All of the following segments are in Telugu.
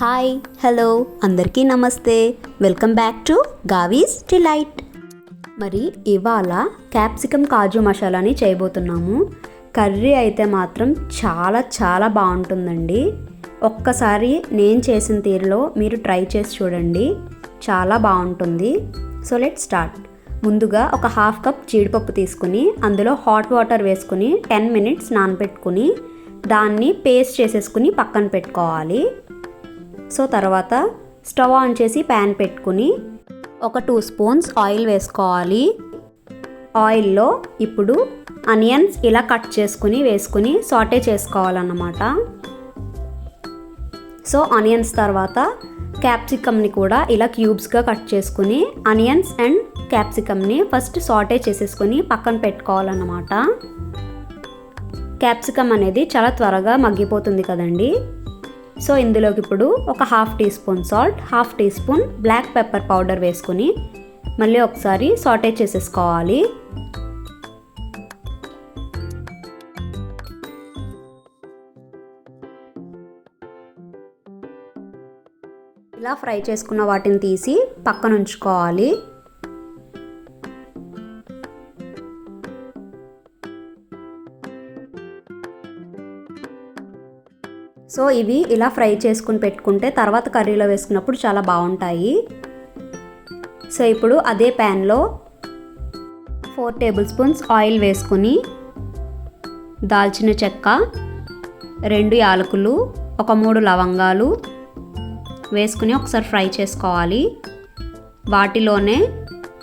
హాయ్ హలో అందరికీ నమస్తే. Welcome back to Gavi's delight. మరి ఇవాళ క్యాప్సికమ్ కాజు మసాలాని చేయబోతున్నాము. కర్రీ అయితే మాత్రం చాలా చాలా బాగుంటుందండి. ఒక్కసారి నేను చేసిన తీరులో మీరు ట్రై చేసి చూడండి. చాలా బాగుంటుంది. So let start. ముందుగా ఒక హాఫ్ కప్ జీడిపప్పు తీసుకుని అందులో హాట్ వాటర్ వేసుకుని టెన్ మినిట్స్ నానబెట్టుకుని దాన్ని పేస్ట్ చేసేసుకుని పక్కన పెట్టుకోవాలి. సో తర్వాత స్టవ్ ఆన్ చేసి ప్యాన్ పెట్టుకుని ఒక టూ స్పూన్స్ ఆయిల్ వేసుకోవాలి. ఆయిల్లో ఇప్పుడు అనియన్స్ ఇలా కట్ చేసుకుని వేసుకుని సాటే చేసుకోవాలన్నమాట. సో ఆనియన్స్ తర్వాత క్యాప్సికమ్ని కూడా ఇలా క్యూబ్స్గా కట్ చేసుకుని ఆనియన్స్ అండ్ క్యాప్సికమ్ని ఫస్ట్ సాటే చేసేసుకుని పక్కన పెట్టుకోవాలన్నమాట. క్యాప్సికమ్ అనేది చాలా త్వరగా మగ్గిపోతుంది కదండి. సో ఇందులోకి ఇప్పుడు ఒక half teaspoon salt half teaspoon black pepper powder వేసుకుని మళ్ళీ ఒకసారి సాటే చేసేసుకోవాలి. ఇలా ఫ్రై చేసుకున్న వాటిని తీసి పక్కన ఉంచుకోవాలి. సో ఇవి ఇలా ఫ్రై చేసుకుని పెట్టుకుంటే తర్వాత కర్రీలో వేసుకున్నప్పుడు చాలా బాగుంటాయి. సో ఇప్పుడు అదే ప్యాన్లో ఫోర్ టేబుల్ స్పూన్స్ ఆయిల్ వేసుకుని దాల్చిన చెక్క రెండు యాలకులు ఒక మూడు లవంగాలు వేసుకుని ఒకసారి ఫ్రై చేసుకోవాలి. వాటిలోనే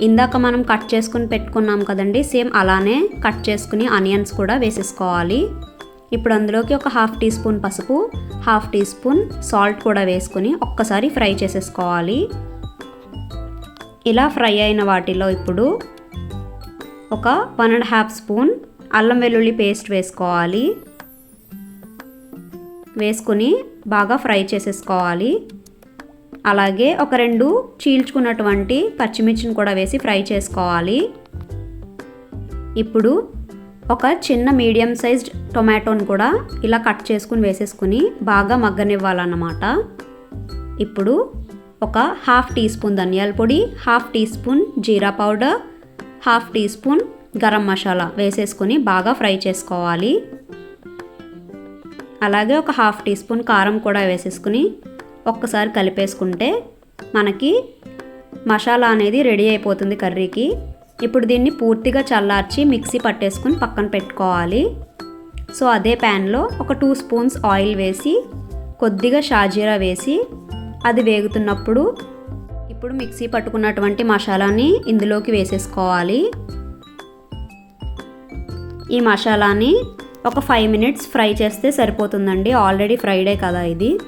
ఇందాక మనం కట్ చేసుకుని పెట్టుకున్నాం కదండి సేమ్ అలానే కట్ చేసుకుని ఆనియన్స్ కూడా వేసేసుకోవాలి. ఇప్పుడు అందులోకి ఒక హాఫ్ టీ స్పూన్ పసుపు హాఫ్ టీ స్పూన్ సాల్ట్ కూడా వేసుకుని ఒక్కసారి ఫ్రై చేసేసుకోవాలి. ఇలా ఫ్రై అయిన వాటిలో ఇప్పుడు ఒక వన్ అండ్ హాఫ్ స్పూన్ అల్లం వెల్లుల్లి పేస్ట్ వేసుకోవాలి. వేసుకుని బాగా ఫ్రై చేసేసుకోవాలి. అలాగే ఒక రెండు చీల్చుకున్నటువంటి పచ్చిమిర్చిని కూడా వేసి ఫ్రై చేసుకోవాలి. ఇప్పుడు ఒక చిన్న మీడియం సైజ్డ్ టొమాటోని కూడా ఇలా కట్ చేసుకుని వేసేసుకుని బాగా మగ్గనివ్వాలన్నమాట. ఇప్పుడు ఒక హాఫ్ టీ స్పూన్ ధనియాల పొడి half teaspoon jeera powder half teaspoon garam masala వేసేసుకొని బాగా ఫ్రై చేసుకోవాలి. అలాగే ఒక హాఫ్ టీ స్పూన్ కారం కూడా వేసేసుకుని ఒక్కసారి కలిపేసుకుంటే మనకి మసాలా అనేది రెడీ అయిపోతుంది కర్రీకి. ఇప్పుడు దీన్ని పూర్తిగా చల్లార్చి మిక్సీ పట్టేసుకుని పక్కన పెట్టుకోవాలి. సో అదే ప్యాన్లో ఒక టూ స్పూన్స్ ఆయిల్ వేసి కొద్దిగా షాజీరా వేసి అది వేగుతున్నప్పుడు ఇప్పుడు మిక్సీ పట్టుకున్నటువంటి మసాలాని ఇందులోకి వేసేసుకోవాలి. ఈ మసాలాని ఒక ఫైవ్ మినిట్స్ ఫ్రై చేస్తే సరిపోతుందండి. ఆల్రెడీ ఫ్రైడే కదా ఇది.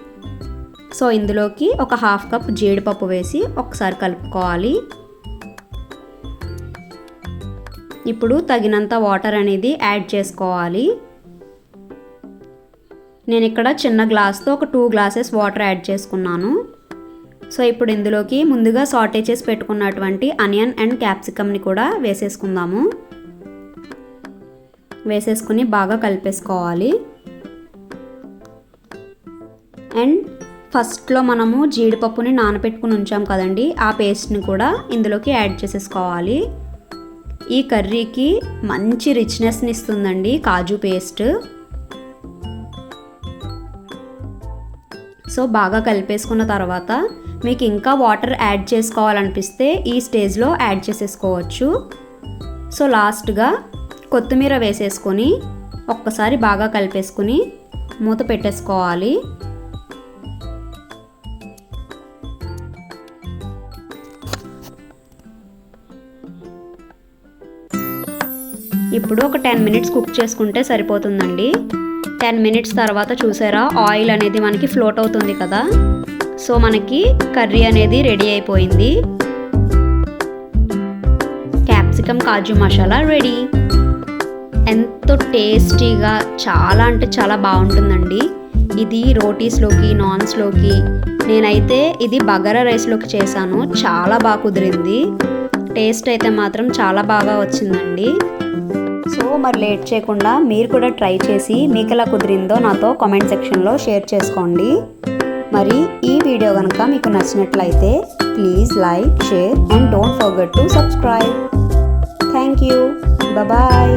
సో ఇందులోకి ఒక హాఫ్ కప్ జీడిపప్పు వేసి ఒకసారి కలుపుకోవాలి. ఇప్పుడు తగినంత వాటర్ అనేది యాడ్ చేసుకోవాలి. నేను ఇక్కడ చిన్న గ్లాస్తో ఒక టూ గ్లాసెస్ వాటర్ యాడ్ చేసుకున్నాను. సో ఇప్పుడు ఇందులోకి ముందుగా సాటే చేసి పెట్టుకున్నటువంటి అనియన్ అండ్ క్యాప్సికమ్ని కూడా వేసేసుకుందాము. వేసేసుకుని బాగా కలిపేసుకోవాలి. అండ్ ఫస్ట్లో మనము జీడిపప్పుని నానబెట్టుకుని ఉంచాం కదండి ఆ పేస్ట్ని కూడా ఇందులోకి యాడ్ చేసేసుకోవాలి. ఈ కర్రీకి మంచి రిచ్నెస్ని ఇస్తుందండి కాజు పేస్ట్ సో బాగా కలిపేసుకున్న తర్వాత మీకు ఇంకా వాటర్ యాడ్ చేసుకోవాలనిపిస్తే ఈ స్టేజ్లో యాడ్ చేసేసుకోవచ్చు. సో లాస్ట్గా కొత్తిమీర వేసేసుకొని ఒక్కసారి బాగా కలిపేసుకుని మూత పెట్టేసుకోవాలి. ఇప్పుడు ఒక టెన్ మినిట్స్ కుక్ చేసుకుంటే సరిపోతుందండి. టెన్ మినిట్స్ తర్వాత చూసారా ఆయిల్ అనేది మనకి ఫ్లోట్ అవుతుంది కదా. సో మనకి కర్రీ అనేది రెడీ అయిపోయింది. Capsicum kaju masala ready. ఎంతో టేస్టీగా చాలా అంటే చాలా బాగుంటుందండి. ఇది రోటీస్లోకి నాన్స్లోకి. నేనైతే ఇది బగారా రైస్లోకి చేశాను. చాలా బాగా కుదిరింది. టేస్ట్ అయితే మాత్రం చాలా బాగా వచ్చిందండి. సో మరి లేట్ చేయకుండా మీరు కూడా ట్రై చేసి మీకు ఎలా కుదిరిందో నాతో కామెంట్ సెక్షన్లో షేర్ చేసుకోండి. మరి ఈ వీడియో కనుక మీకు నచ్చినట్లయితే please like share and don't forget to subscribe. Thank you. Bye.